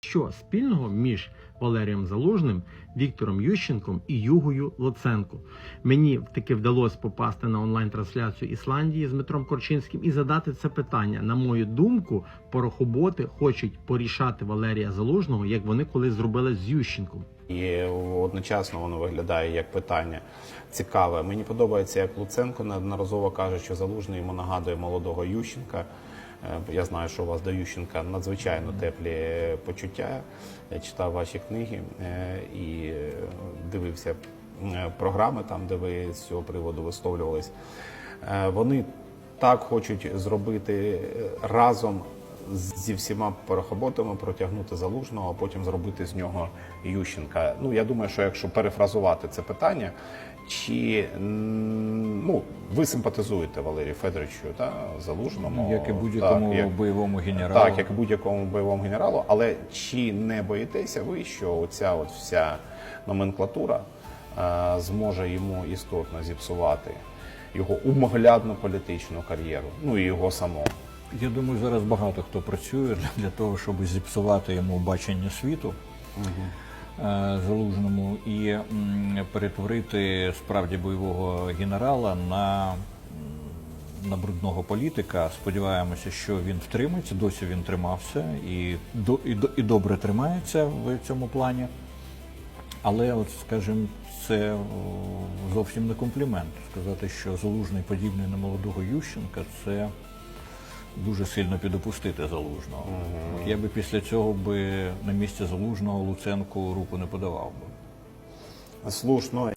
Що спільного між Валерієм Залужним, Віктором Ющенком і Югою Луценко? Мені таки вдалося попасти на онлайн-трансляцію Ісландії з Дмитром Корчинським і задати це питання. На мою думку, порохоботи хочуть порішати Валерія Залужного, як вони колись зробили з Ющенком. І одночасно воно виглядає як питання цікаве. Мені подобається, як Луценко неодноразово каже, що залужний йому нагадує молодого Ющенка. Е, Я знаю, що у вас до Ющенка надзвичайно теплі почуття. Я читав ваші книги е, і дивився е, програми там, де ви з цього приводу висловлювались. Вони так хочуть зробити разом зі всіма порохоботами протягнути залужного, а потім зробити з нього Ющенка. Ну я думаю, що якщо перефразувати це питання, чи ну ви симпатизуєте Валерію Федоровичу та залужному, Як і будь-якому так, як- бойовому генералу. так, як і будь-якому бойовому генералу, але чи не боїтеся ви, що оця от вся номенклатура е, зможе йому істотно зіпсувати його умоглядну політичну кар'єру, ну і його самого? Я думаю, зараз багато хто працює для, того, щоб зіпсувати йому бачення світу е, залужному і перетворити справді бойового генерала на, на брудного політика. Сподіваємося, що він втримається. Досі він тримався і, до, і, і добре тримається в цьому плані. Але, от, скажімо, це зовсім не комплімент. Сказати, що залужний подібний на молодого Ющенка, це дуже сильно підопустити залужного. От Я би після цього би на місці залужного Луценку руку не подавав би. Слушно.